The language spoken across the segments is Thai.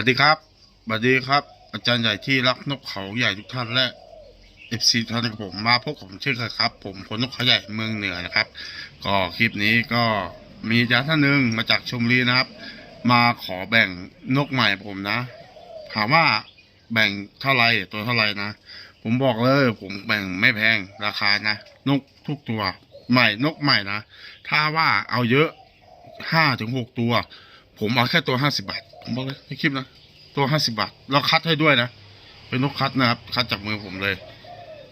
วัสดีครับสวัสดีครับ อาจารย์ใหญ่ที่รักนกเขาใหญ่ทุกท่านและเอฟซีท่านผมมาพบผมเช่นเคยครับ ผมพลนกเขาใหญ่เมืองเหนือนะครับ ก็คลิปนี้ก็มีอาจารย์ท่านหนึ่งมาจากชมรีนะครับ มาขอแบ่งนกใหม่ผมนะ ถามว่าแบ่งเท่าไหรตัวเท่าไหรนะ ผมบอกเลยผมแบ่งไม่แพงราคานะ นกทุกตัวใหม่นกใหม่นะ ถ้าว่าเอาเยอะห้าถึงหกตัว ผมเอาแค่ตัวห้าสิบาท ผมบอกเลยในคลิปนะ ตัวห้าสิบาท เราคัดให้ด้วยนะ เป็นนกคัดนะครับ คัดจากมือผมเลย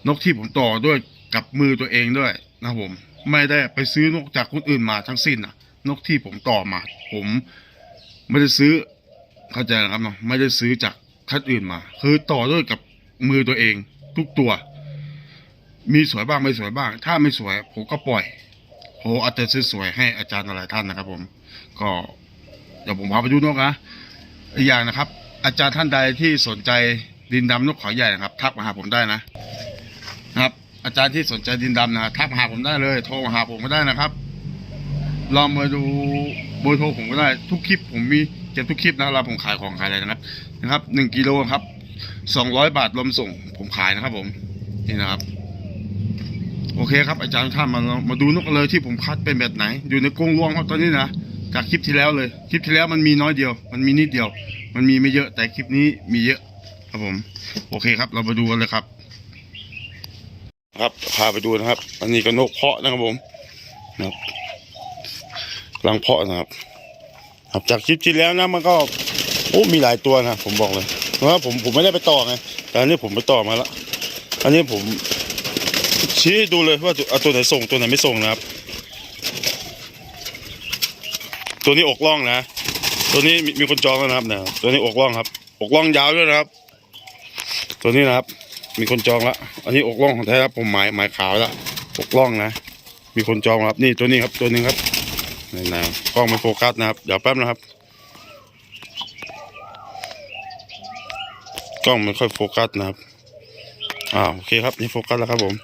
นกที่ผมต่อด้วยกับมือตัวเองด้วยนะผม ไม่ได้ไปซื้อนกจากคนอื่นมาทั้งสิ้นนะนกที่ผมต่อมา ผมไม่ได้ซื้อ เข้าใจนะครับเนาะ ไม่ได้ซื้อจากคัดอื่นมา คือต่อด้วยกับมือตัวเองทุกตัว มีสวยบ้างไม่สวยบ้าง ถ้าไม่สวยผมก็ปล่อยผมอาจจะซื้อสวยให้อาจารย์หลายท่านนะครับผม ก็ เดี๋ยวผมพาไปดูนกนะอีกอย่างนะครับ อาจารย์ท่านใดที่สนใจดินดำนกเขาใหญ่นะครับ ทักมาหาผมได้นะนะครับ อาจารย์ที่สนใจดินดำนะทักมาหาผมได้เลยโทรมาหาผมก็ได้นะครับลองมาดูเบอร์โทรผมก็ได้ทุกคลิปผมมีเก็บทุกคลิปนะเราผมขายของขายอะไรนะครับนะครับหนึ่งกิโลครับสองร้อยบาทรวมส่ง ผมขายนะครับ ผมนี่นะครับ โอเคครับ อาจารย์ท่านมามาดูนกเลยที่ผมคัดเป็นแบบไหน อยู่ในกรงรวงครับตอนนี้นะ จากคลิปที่แล้วเลย คลิปที่แล้วมันมีน้อยเดียว มันมีนิดเดียว มันมีไม่เยอะแต่คลิปนี้มีเยอะ ครับผม โอเคครับ เรามาดูกันเลยครับ ครับพาไปดูนะครับ อันนี้ก็นกเพาะนะครับผมนะครับกำลังเพาะนะครับ ครับจากคลิปที่แล้วนะมันก็โอ้มีหลายตัวนะผมบอกเลยเพราะว่าผมผมไม่ได้ไปต่อไงแต่อันนี้ผมไปต่อมาแล้วอันนี้ผมชี้ให้ดูเลยว่าเอาตัวไหนส่งตัวไหนไม่ส่งนะครับ ตัวนี้อกล่องนะ ตัวนี้มีมีคนจองแล้วนะครับเนี่ยตัวนี้อกล่องครับ อกล่องยาวด้วยนะครับ ตัวนี้นะครับ มีคนจองแล้วอันนี้อกล่องของแท้ครับผมหมายหมายขาวแล้วอกล่องนะ มีคนจองครับ นี่ตัวนี้ครับตัวนึงครับนี่นะกล้องไม่โฟกัสนะครับเดี๋ยวแป๊บนะครับกล้องไม่ค่อยโฟกัสนะครับอ่าโอเคครับนี่โฟกัสแล้วครับผม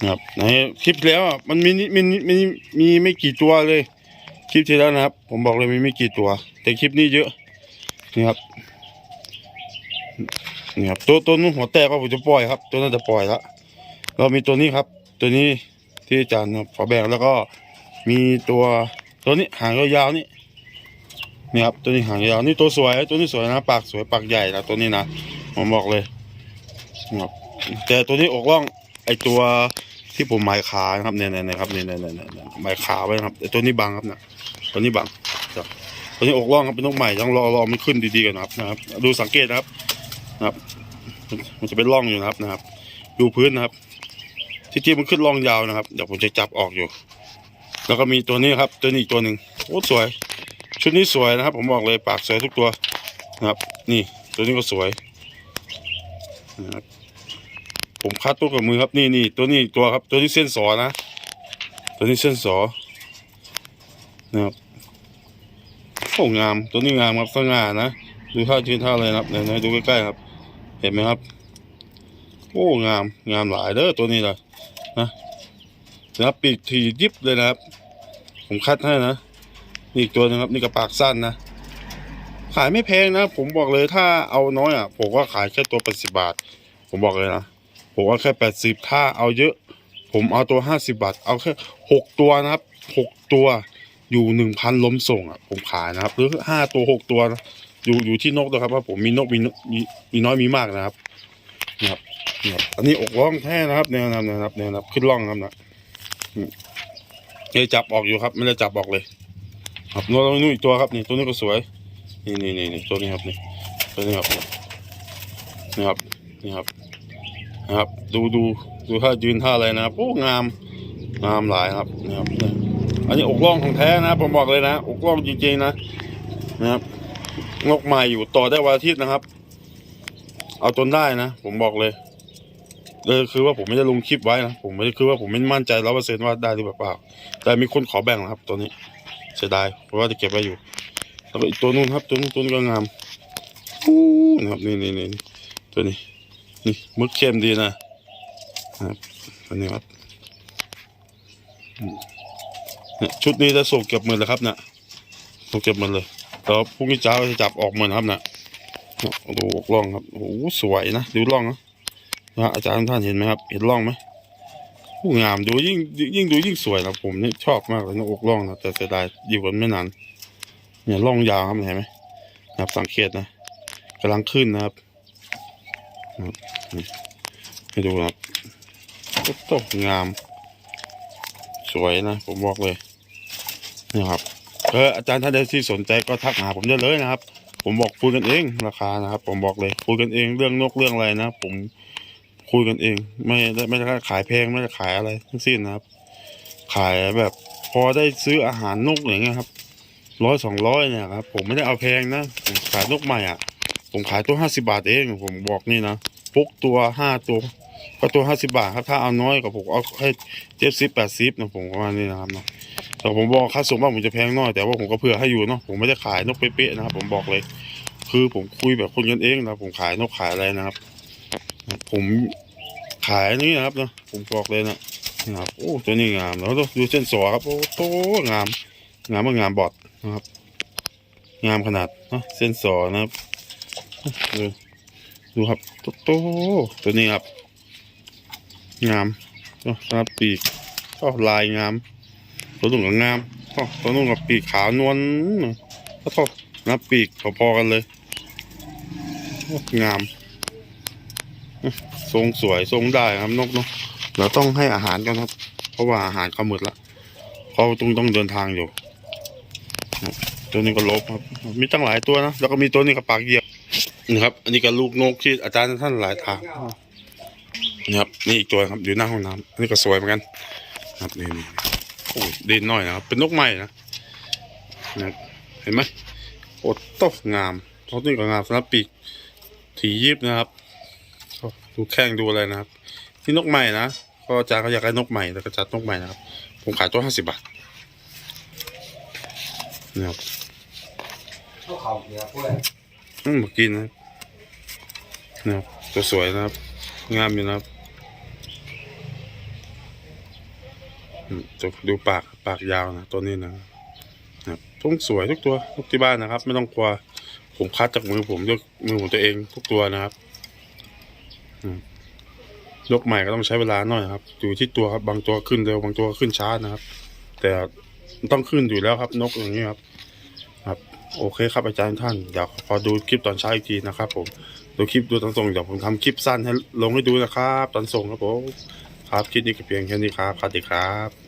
นะครับในคลิปแล้วมันมีนิมีนิมีมีไม่กี่ตัวเลย คลิปที่แล้วนะครับ ผมบอกเลยมีไม่กี่ตัว แต่คลิปนี้เยอะนี่ครับนี่ครับตัวตัวนู้นหัวแตกก็ผมจะปล่อยครับ ตัวนั้นจะปล่อยละเรามีตัวนี้ครับ ตัวนี้ที่อาจารย์ขอแบ่งแล้วก็มีตัวตัวนี้หางยาวๆนี่นี่ครับตัวนี้หางยาวนี่ตัวสวยตัวนี้สวยนะปากสวยปากใหญ่นะตัวนี้นะผมบอกเลยครับแต่ตัวนี้อกร่องไอตัวที่ผมหมายขานะครับเนี่ยเนี่ยครับเนี่ยเนี่ยเนี่ยหมายขาไว้นะครับไอตัวนี้บังครับนะ ตัวนี้บังครับตัวนี้อกร่องครับเป็นนกใหม่ต้องรอรอมันขึ้นดีๆกันนะครับนะครับ ดูสังเกตนะครับนะครับ มันจะเป็นร่องอยู่นะครับนะครับ ดูพื้นนะครับ ที่จริงมันขึ้นร่องยาวนะครับเดี๋ยวผมจะจับออกอยู่ แล้วก็มีตัวนี้ครับ ตัวนี้อีกตัวหนึ่งโอ้สวย ชุดนี้สวยนะครับ ผมบอกเลยปากสวยทุกตัวนะครับ นี่ตัวนี้ก็สวยนะครับผมคัดตัวกับมือครับนี่นี่ตัวนี้ตัวครับ ตัวนี้เส้นสอนะ ตัวนี้เส้นสอนะครับ โอ้งาม ตัวนี้งามครับสง่านะ ดูท่ายืนท่าเลยนะครับเดี๋ยวดูใกล้ๆครับ เห็นไหมครับ โอ้งาม งามหลายเด้อตัวนี้เลยนะนะครับปีกทียิบเลยนะครับ ผมคัดให้นะนี่อีกตัวนึงครับ นี่กระปากสั้นนะ ขายไม่แพงนะ ผมบอกเลยถ้าเอาน้อยอะ ผมว่าขายแค่ตัวแปดสิบบาท ผมบอกเลยนะ ผมว่าแค่แปดสิบถ้าเอาเยอะ ผมเอาตัวห้าสิบาท เอาแค่หกตัวนะครับหกตัว อยู่หนึ่งพันล้มส่งอะผมขายนะครับ หรือห้าตัวหกตัว อยู่อยู่ที่นกนะครับว่าผมมีนกมีมีมีน้อยมีมากนะครับนะครับนะครับอันนี้อกร่องแท้นะครับเนี่ยนะครับเนี่ยนะครับเนี่ยนะครับขึ้นร่องครับนะเนี่ยจับออกอยู่ครับ ไม่ได้จับออกเลย ครับนกนู่นอีกตัวครับนี่ตัวนี้ก็สวยนี่นี่นี่นี่ตัวนี้ครับนี่ตัวนี้ครับนี่ครับนี่ครับนะครับ ดูดูดูท่ายืนท่าอะไรนะครับโอ้งามงามหลายครับนะครับ อันนี้อกล่องของแท้นะผมบอกเลยนะอกล่องจริงๆนะนะครับงกใหม่อยู่ต่อได้วันอาทิตย์นะครับ เอาจนได้นะผมบอกเลยเลยคือว่าผมไม่ได้ลงคลิปไว้นะผมไม่ได้คือว่าผมไม่มั่นใจร้อยเปอร์เซ็นต์ว่าได้หรือเปล่า แต่มีคนขอแบ่งนะครับ ตัวนี้เสียดายเพราะว่าจะเก็บไว้อยู่แล้วก็อีกตัวนู้นครับ ตัวนู้นตัวนี้ก็งามอู้นะครับนี่นี่นี่ตัวนี้นี่มึกเข้มดีนะ ครับอันนี้ครับอืม ชุดนี้จะส่งเก็บหมือเลยครับเนี่ยส่งเก็บหมือเลยแล้วพรุ่งนี้เช้าจะจับออกหมดนครับนะดูอกร่องครับโอ้สวยนะดูร่องนะนะอาจารย์ท่านเห็นไหมครับ เห็นร่องไหมโอ้งามดูยิ่งยิ่งดูยิ่งสวยนะผมนี่ชอบมากเลยนะอกร่องนะแต่เสียดายอยู่กันไม่นานเนี่ยร่องยาวครับเห็นไหมนะครับสังเกตนะกำลังขึ้นนะครับให้ดูครับโอ้โหงาม สวยนะผมบอกเลย นี่ครับเอออาจารย์ท่านใดที่สนใจก็ทักหาผมได้เลยนะครับ ผมบอกคุยกันเองราคานะครับ ผมบอกเลยคุยกันเองเรื่องนกเรื่องอะไรนะผมคุยกันเอง ไม่ได้ไม่ได้ขายแพงไม่ได้ขายอะไรทั้งสิ้นนะครับ ขายแบบพอได้ซื้ออาหารนกอย่างเงี้ยครับร้อยสองร้อยเนี่ยครับผมไม่ได้เอาแพงนะผมขายนกใหม่อะ ผมขายตัวห้าสิบาทเองผมบอกนี่นะพกตัวห้าตัวก็ตัวห้าสิบาทครับถ้าเอาน้อยกว่าผมเอาให้เจ็ดสิบแปดสิบนะผมประมาณนี้นะครับเนาะ แต่ผมบอกค่าส่งบ้านผมจะแพงหน้อยแต่ว่าผมก็เผื่อให้อยู่เนาะผมไม่ได้ขายนกเป๊ะๆนะครับผมบอกเลย คือผมคุยแบบคนกันเองนะผมขายนกขายอะไรนะครับ ผมขายนี่นะครับเนาะผมบอกเลยนะนะครับโอ้ตัวนี้งามแล้วดูเส้นสอครับโอ้โตงาม งามมากงามบอดนะครับ งามขนาดเนาะเส้นสอนะครับดูดูครับโตโตตัวนี้ครับงามนะครับปีกก็ลายงาม ตัวนุ่งกับงามตัวนุ่งกับปีกขาวนวลก็ทอนะปีกพอๆกันเลย งาม ทรงสวยทรงได้ครับนกเนาะเราต้องให้อาหารกันครับ เพราะว่าอาหารเขาหมดละเขาต้องต้องเดินทางอยู่ ตัวนี้ก็ลบครับ มีตั้งหลายตัวนะแล้วก็มีตัวนี้กับปากเหยียบนะครับ อันนี้ก็ลูกนกที่อาจารย์ท่านหลายทางนะครับนี่อีกตัวครับอยู่หน้าห้องน้ำอันนี้ก็สวยเหมือนกัน ครับนี่นี่ โอ้ยเด่นหน่อยนะครับ เป็นนกใหม่นะนะครับเห็นไหมโอ้ตกงามเขาตัวนี้ก็งามสำหรับปีกถียิบนะครับ ดูแข้งดูอะไรนะครับ ที่นกใหม่นะก็อาจารย์เขาอยากได้นกใหม่แล้วก็จัดนกใหม่นะครับ ผมขายตัวห้าสิบบาทนะครับเขาเขาเกียร์เพื่อนอืมมากินนะครับนะครับตัวสวยนะครับ งามอยู่นะครับ อืม จะดูปากปากยาวนะตัวนี้นะครับทุกสวยทุกตัวทุกที่บ้านนะครับ ไม่ต้องกลัวผมคัดจากมือผมด้วยมือของตัวเองทุกตัวนะครับยกใหม่ก็ต้องใช้เวลาหน่อยครับ อยู่ที่ตัวครับบางตัวขึ้นเร็วบางตัวขึ้นช้านะครับ แต่ต้องขึ้นอยู่แล้วครับ นกอย่างนี้ครับ ครับ โอเคครับอาจารย์ท่านเดี๋ยวขอดูคลิปตอนเช้าอีกทีนะครับ ผมดูคลิปดูตอนส่งเดี๋ยวผมทำคลิปสั้นให้ลงให้ดูนะครับ ตอนส่งครับผมครับคลิปนี้ก็เพียงแค่นี้ครับสวัสดีครับ